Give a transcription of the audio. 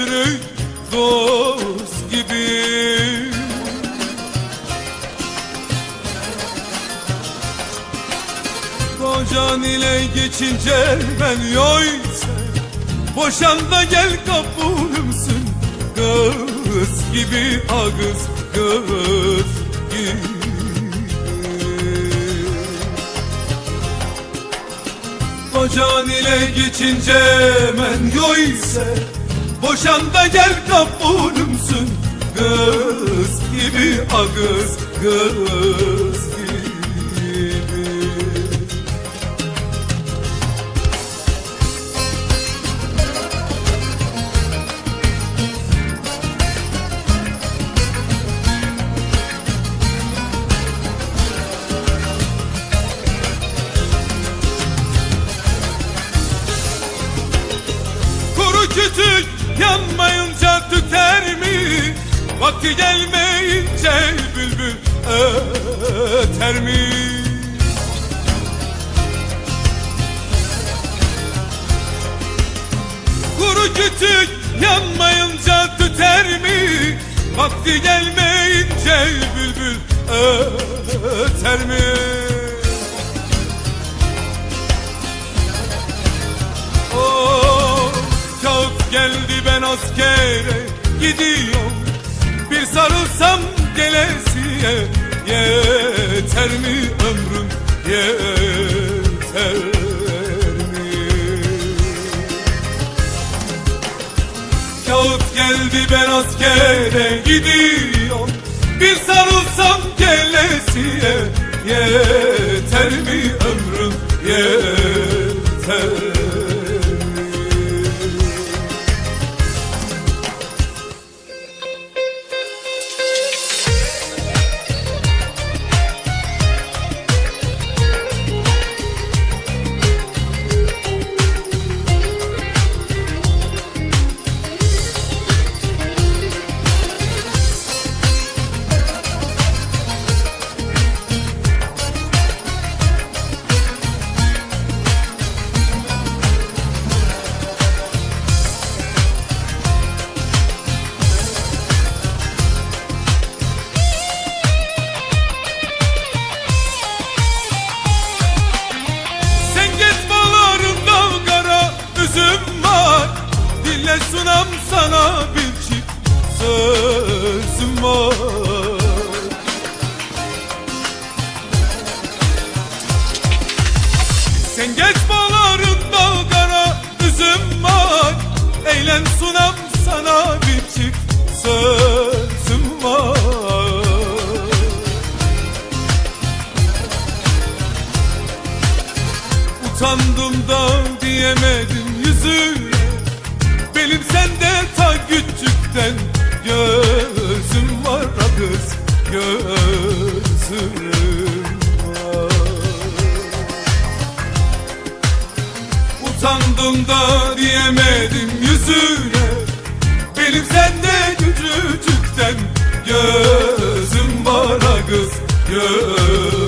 çürük dost gibi. Kocan ile geçince ben yoysa Boşan da gel kapulumsun Kız gibi ağız kız gibi. Kocan ile geçince men yoyse Boşan da gel kapulumsun Kız gibi ağız kız gibi. Kuru kütük yanmayınca tüter mi? Vakti gelmeyince bülbül öter mi? Kuru kütük yanmayınca tüter mi? Vakti gelmeyince bülbül öter mi? Geldi ben askere gidiyorum. Bir sarılsam gelesiye yeter mi ömrüm? Yeter mi? Kağıt geldi ben askere gidiyorum. Bir sarılsam gelesiye yeter mi ömrüm? Yeter sana bir çift sözüm var. Sen geç bağlarında kara üzüm var. Eğlen sunam sana bir çift sözüm var. Utandım da diyemedim yüzüne küçükten Gözüm var kız Gözüm var. Utandım da diyemedim yüzüne Benim sende küçücükten Gözüm var kız Gözüm